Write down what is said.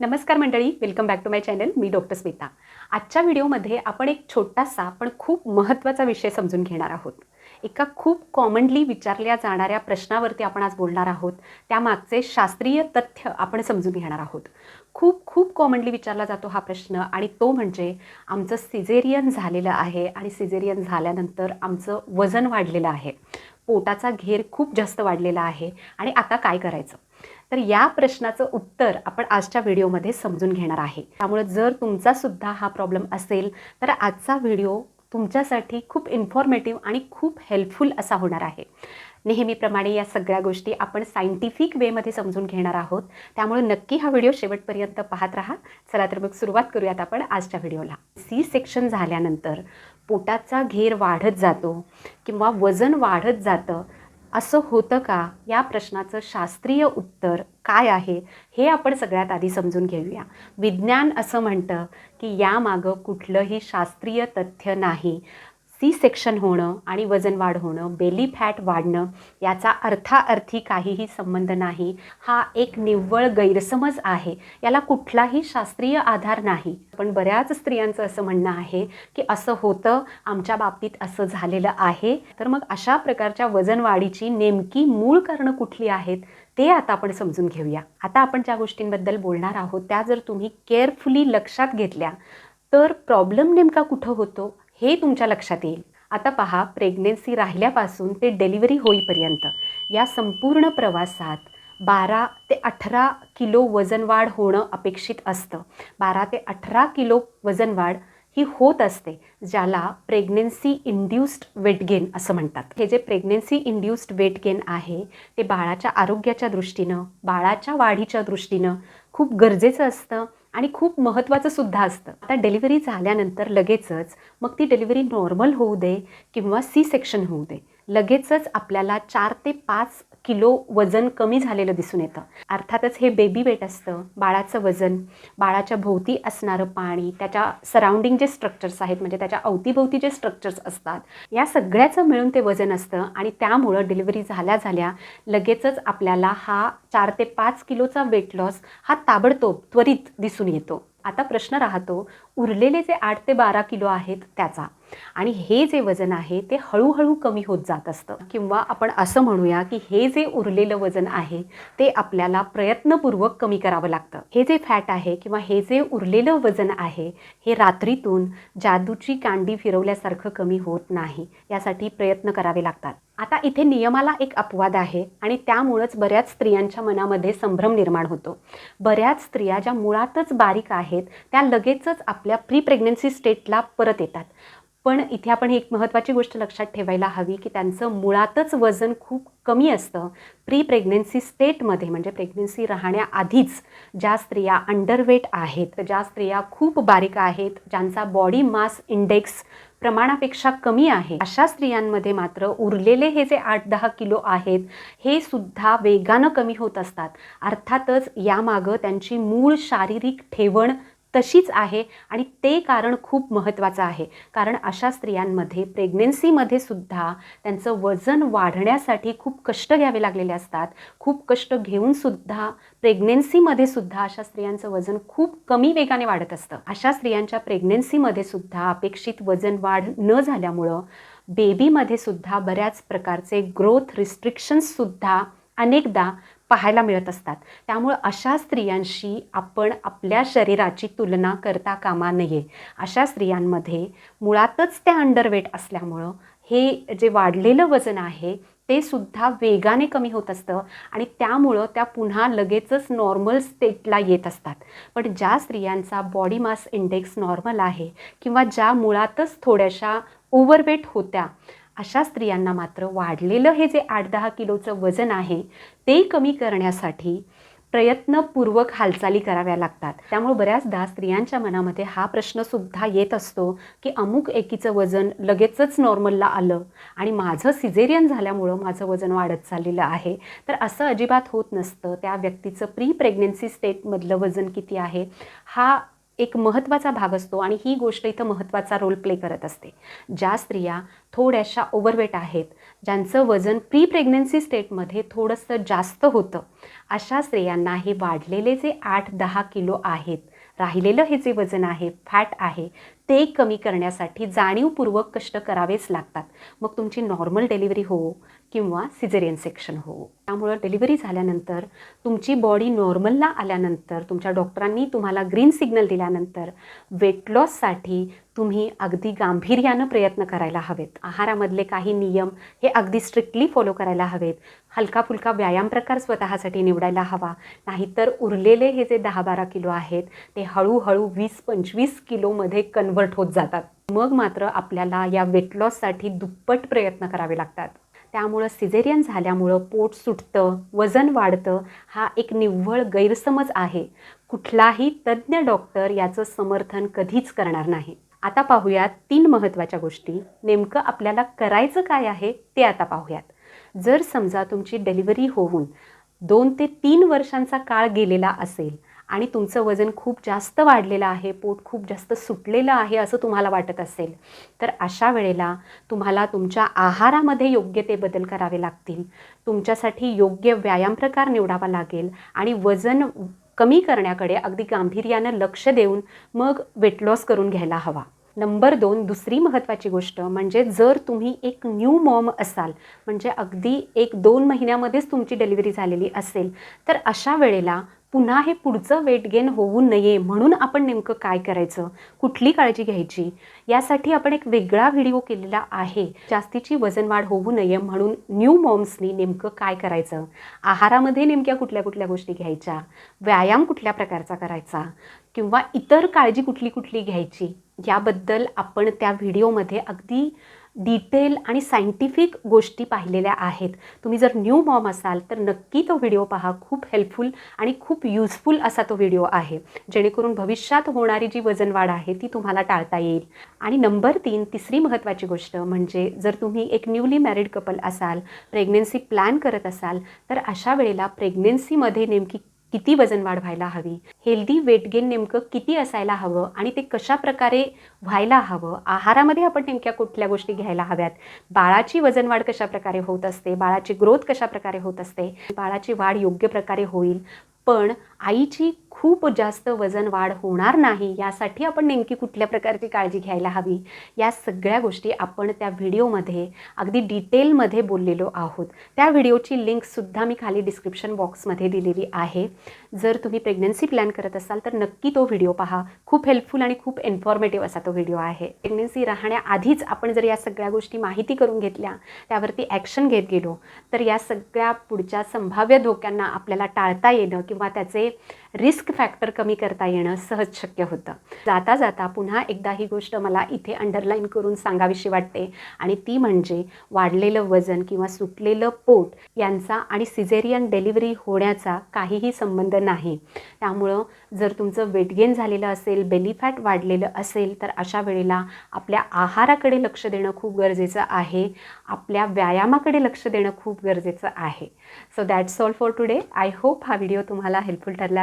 नमस्कार मंडळी welcome back to my channel me doctor Smita. आजच्या व्हिडिओमध्ये आपण एक छोटासा पण खूप महत्त्वाचा विषय समजून घेणार आहोत. एका खूप कॉमनली विचारल्या जाणाऱ्या प्रश्नावरती आपण आज बोलणार आहोत. त्यामागचे शास्त्रीय तथ्य आपण समजून घेणार आहोत. खूप खूप कॉमनली विचारला जातो हा प्रश्न आणि तो म्हणजे आमचं सिझेरियन झालेलं आहे आणि सिझेरियन झाल्यानंतर आमचं वजन वाढलेलं आहे. पोटाचा घेर खूप जास्त वाढलेला आहे. आणि आता काय करायचं? तर या प्रश्नाचं उत्तर आपण आजच्या व्हिडिओमध्ये समजून घेणार आहे. त्यामुळे जर तुमचा सुद्धा हा प्रॉब्लेम असेल तर आजचा व्हिडिओ तुमच्यासाठी खूप इन्फॉर्मेटिव्ह आणि खूप हेल्पफुल असा होणार आहे. नेहमीप्रमाणे या सगळ्या गोष्टी आपण सायंटिफिक वेमध्ये समजून घेणार आहोत. त्यामुळे नक्की हा व्हिडिओ शेवटपर्यंत पाहत राहा. चला तर मग सुरुवात करूयात आपण आजच्या व्हिडिओला. सी सेक्शन झाल्यानंतर पोटाचा घेर वाढत जातो किंवा वजन वाढत जातं. असं होतं का? या प्रश्नाचं शास्त्रीय उत्तर काय आहे? हे आपण सगळ्यात आधी समजून घेऊया. विज्ञान असं म्हणतं की यामागं कुठलंही शास्त्रीय तथ्य नाही. सी सेक्शन होणं आणि वजन वाढ होणं बेली फॅट वाढणं याचा अर्थाअर्थी काहीही संबंध नाही. हा एक निव्वळ गैरसमज आहे. याला कुठलाही शास्त्रीय आधार नाही. पण बऱ्याच स्त्रियांचं असं म्हणणं आहे की असं होतं आमच्या बाबतीत असं झालेलं आहे. तर मग अशा प्रकारच्या वजन वाढीची नेमकी मूळ कारणं कुठली आहेत ते आता आपण समजून घेऊया. आता आपण ज्या गोष्टींबद्दल बोलणार आहोत त्या जर तुम्ही केअरफुली लक्षात घेतल्या तर प्रॉब्लेम नेमका कुठं होतो? हे तुमच्या लक्षात येईल. आता पहा प्रेग्नेन्सी राहिल्यापासून ते डिलिव्हरी होईपर्यंत या संपूर्ण प्रवासात बारा ते अठरा किलो वजनवाढ होणं अपेक्षित असतं. बारा ते अठरा किलो वजनवाढ ही होत असते ज्याला प्रेग्नेन्सी इंड्युस्ड वेट गेन असं म्हणतात. हे जे प्रेग्नेन्सी इंड्युस्ड वेट गेन आहे ते बाळाच्या आरोग्याच्या दृष्टीनं बाळाच्या वाढीच्या दृष्टीनं खूप गरजेचं असतं. आणि खूप महत्त्वाचं सुद्धा असतं. आता डिलिव्हरी झाल्यानंतर लगेचच मग ती डिलिव्हरी नॉर्मल होऊ दे किंवा सी सेक्शन होऊ दे. लगेचच आपल्याला चार ते पाच किलो वजन कमी झालेलं दिसून येतं. अर्थातच हे बेबी वेट असतं बाळाचं वजन बाळाच्या भोवती असणारं पाणी त्याच्या सराउंडिंग जे स्ट्रक्चर्स आहेत म्हणजे त्याच्या अवतीभोवती जे स्ट्रक्चर्स असतात या सगळ्याचं मिळून ते वजन असतं आणि त्यामुळं डिलिव्हरी झाल्या झाल्या लगेचच आपल्याला हा चार ते पाच किलोचा वेट लॉस हा ताबडतोब त्वरित दिसून येतो. आता प्रश्न राहतो उरलेले जे आठ ते बारा किलो आहेत त्याचा. आणि हे जे वजन आहे ते हळूहळू कमी होत जात असतं. किंवा आपण असं म्हणूया की हे जे उरलेलं वजन आहे ते आपल्याला प्रयत्नपूर्वक कमी करावं लागतं. हे जे फॅट आहे किंवा हे जे उरलेलं वजन आहे हे रात्रीतून जादूची कांडी फिरवल्यासारखं कमी होत नाही. यासाठी प्रयत्न करावे लागतात. आता इथे नियमाला एक अपवाद आहे आणि त्यामुळंच बऱ्याच स्त्रियांच्या मनामध्ये संभ्रम निर्माण होतो. बऱ्याच स्त्रिया ज्या मुळातच बारीक आहेत त्या लगेचच आपल्या प्री प्रेग्नन्सी स्टेटला परत येतात. पण इथे आपण एक महत्त्वाची गोष्ट लक्षात ठेवायला हवी की त्यांचं मुळातच वजन खूप कमी असतं. प्री प्रेग्नेन्सी स्टेटमध्ये म्हणजे प्रेग्नेन्सी राहण्याआधीच ज्या स्त्रिया अंडरवेट आहेत ज्या स्त्रिया खूप बारीक आहेत ज्यांचा बॉडी मास इंडेक्स प्रमाणापेक्षा कमी आहे अशा स्त्रियांमध्ये मात्र उरलेले हे जे आठ दहा किलो आहेत हे सुद्धा वेगानं कमी होत असतात. अर्थातच यामागं त्यांची मूळ शारीरिक ठेवण तशीच आहे आणि ते कारण खूप महत्त्वाचं आहे. कारण अशा स्त्रियांमध्ये प्रेग्नेन्सीमध्ये सुद्धा त्यांचं वजन वाढण्यासाठी खूप कष्ट घ्यावे लागलेले असतात. खूप कष्ट घेऊनसुद्धा प्रेग्नेन्सीमध्ये सुद्धा अशा स्त्रियांचं वजन खूप कमी वेगाने वाढत असतं. अशा स्त्रियांच्या प्रेग्नेन्सीमध्ये सुद्धा अपेक्षित वजन वाढ न झाल्यामुळं बेबीमध्ये सुद्धा बऱ्याच प्रकारचे ग्रोथ रिस्ट्रिक्शन्ससुद्धा अनेकदा पाहायला मिळत असतात. त्यामुळं अशा स्त्रियांशी आपण आपल्या शरीराची तुलना करता कामा नये. अशा स्त्रियांमध्ये मुळातच त्या अंडरवेट असल्यामुळं हे जे वाढलेलं वजन आहे ते सुद्धा वेगाने कमी होत असतं आणि त्यामुळं त्या पुन्हा लगेचच नॉर्मल स्टेटला येत असतात. पण ज्या स्त्रियांचा बॉडी मास इंडेक्स नॉर्मल आहे किंवा ज्या मुळातच थोड्याशा ओव्हरवेट होत्या अशा स्त्रियांना मात्र वाढलेलं हे जे आठ दहा किलोचं वजन आहे ते कमी करण्यासाठी प्रयत्नपूर्वक हालचाली कराव्या लागतात. त्यामुळे बऱ्याचदा स्त्रियांच्या मनामध्ये हा प्रश्नसुद्धा येत असतो की अमुक एकीचं वजन लगेचच नॉर्मलला आलं आणि माझं सिझेरियन झाल्यामुळं माझं वजन वाढत चाललेलं आहे तर असं अजिबात होत नसतं. त्या व्यक्तीचं प्री प्रेग्नेन्सी स्टेटमधलं वजन किती आहे हा एक महत्त्वाचा भाग असतो आणि ही गोष्ट इथं महत्त्वाचा रोल प्ले करत असते. ज्या स्त्रिया थोड्याशा ओव्हरवेट आहेत ज्यांचं वजन प्री प्रेग्नन्सी स्टेटमध्ये थोडंसं जास्त होतं अशा स्त्रियांना हे वाढलेले जे आठ दहा किलो आहेत राहिलेलं हे जे वजन आहे फॅट आहे ते कमी करण्यासाठी जाणीवपूर्वक कष्ट करावेच लागतात. मग तुमची नॉर्मल डिलिव्हरी हो किंवा सिझेरियन सेक्शन हो. त्यामुळं डिलिव्हरी झाल्यानंतर तुमची बॉडी नॉर्मलला आल्यानंतर तुमच्या डॉक्टरांनी तुम्हाला ग्रीन सिग्नल दिल्यानंतर वेट लॉससाठी तुम्ही अगदी गांभीर्यानं प्रयत्न करायला हवेत. आहारामधले काही नियम हे अगदी स्ट्रिक्टली फॉलो करायला हवेत. हलका फुलका व्यायाम प्रकार स्वतःसाठी निवडायला हवा. नाहीतर उरलेले हे जे दहा बारा किलो आहेत ते हळूहळू वीस पंचवीस किलोमध्ये कन्वर्ट होत जातात. मग मात्र आपल्याला या वेट लॉससाठी दुप्पट प्रयत्न करावे लागतात. त्यामुळं सिझेरियन झाल्यामुळं पोट सुटतं वजन वाढतं हा एक निव्वळ गैरसमज आहे. कुठलाही तज्ज्ञ डॉक्टर याचं समर्थन कधीच करणार नाही. आता पाहूयात तीन महत्त्वाच्या गोष्टी. नेमकं आपल्याला करायचं काय आहे ते आता पाहूयात. जर समजा तुमची डिलिव्हरी होऊन दोन ते तीन वर्षांचा काळ गेलेला असेल आणि तुमचं वजन खूप जास्त वाढलेलं आहे पोट खूप जास्त सुटलेलं आहे असं तुम्हाला वाटत असेल तर अशा वेळेला तुम्हाला तुमच्या आहारामध्ये योग्य ते बदल करावे लागतील. तुमच्यासाठी योग्य व्यायाम प्रकार निवडावा लागेल आणि वजन कमी करण्याकडे अगदी गांभीर्यानं लक्ष देऊन मग वेट लॉस करून घ्यायला हवा. नंबर दोन दुसरी महत्त्वाची गोष्ट म्हणजे जर तुम्ही एक न्यू मॉम असाल म्हणजे अगदी एक दोन महिन्यामध्येच तुमची डिलिव्हरी झालेली असेल तर अशा वेळेला पुन्हा हे पुढचं वेट गेन होऊ नये म्हणून आपण नेमकं काय करायचं? कुठली काळजी घ्यायची? यासाठी आपण एक वेगळा व्हिडिओ केलेला आहे. जास्तीची वजन वाढ होऊ नये म्हणून न्यू मॉम्सनी नेमकं काय करायचं? आहारामध्ये नेमक्या कुठल्या कुठल्या गोष्टी घ्यायच्या? व्यायाम कुठल्या प्रकारचा करायचा? किंवा इतर काळजी कुठली कुठली घ्यायची? याबद्दल आपण त्या व्हिडिओमध्ये अगदी डिटेल आणि सायंटिफिक गोष्टी पाहिलेल्या आहेत. तुम्ही जर न्यू मॉम असाल तर नक्की तो व्हिडिओ पहा. खूप हेल्पफुल आणि खूप युजफुल असा तो व्हिडिओ आहे. जेणेकरून भविष्यात होणारी जी वजन वाढ आहे ती तुम्हाला टाळता येईल. आणि नंबर तीन तिसरी महत्त्वाची गोष्ट म्हणजे जर तुम्ही एक न्यूली मॅरिड कपल असाल प्रेग्नेन्सी प्लॅन करत असाल तर अशा वेळेला प्रेग्नेन्सीमध्ये नेमकी किती वजन वाढ व्हायला हवी? हेल्दी वेट गेन नेमकं किती असायला हवं आणि ते कशा प्रकारे व्हायला हवं? आहारामध्ये आपण नेमक्या कुठल्या गोष्टी घ्यायला हव्यात? बाळाची वजन वाढ कशा प्रकारे होत असते? बाळाची ग्रोथ कशा प्रकारे होत असते? बाळाची वाढ योग्य प्रकारे होईल. पण आईची खूप जास्त वजन वाढ होणार नाही यासाठी आपण नेमकी कुठल्या प्रकारची काळजी घ्यायला हवी? या सगळ्या गोष्टी आपण त्या व्हिडिओमध्ये अगदी डिटेलमध्ये बोललेलो आहोत. त्या व्हिडिओची लिंकसुद्धा मी खाली डिस्क्रिप्शन बॉक्समध्ये दिलेली आहे. जर तुम्ही प्रेग्नन्सी प्लॅन करत असाल तर नक्की तो व्हिडिओ पहा. खूप हेल्पफुल आणि खूप इन्फॉर्मेटिव्ह असा तो व्हिडिओ आहे. प्रेग्नन्सी राहण्याआधीच आपण जर या सगळ्या गोष्टी माहिती करून घेतल्या त्यावरती ॲक्शन घेत गेलो तर या सगळ्या पुढच्या संभाव्य धोक्यांना आपल्याला टाळता येणं किंवा त्याचे Oui. रिस्क फॅक्टर कमी करता येणं सहज शक्य होतं. जाता जाता पुन्हा एकदा ही गोष्ट मला इथे अंडरलाईन करून सांगावीशी वाटते. आणि ती म्हणजे वाढलेलं वजन किंवा सुटलेलं पोट यांचा आणि सिझेरियन डिलिव्हरी होण्याचा काहीही संबंध नाही. त्यामुळं जर तुमचं वेट गेन झालेलं असेल बेली फॅट वाढलेलं असेल तर अशा वेळेला आपल्या आहाराकडे लक्ष देणं खूप गरजेचं आहे. आपल्या व्यायामाकडे लक्ष देणं खूप गरजेचं आहे. So that's all for today I hope हा व्हिडिओ तुम्हाला हेल्पफुल ठरला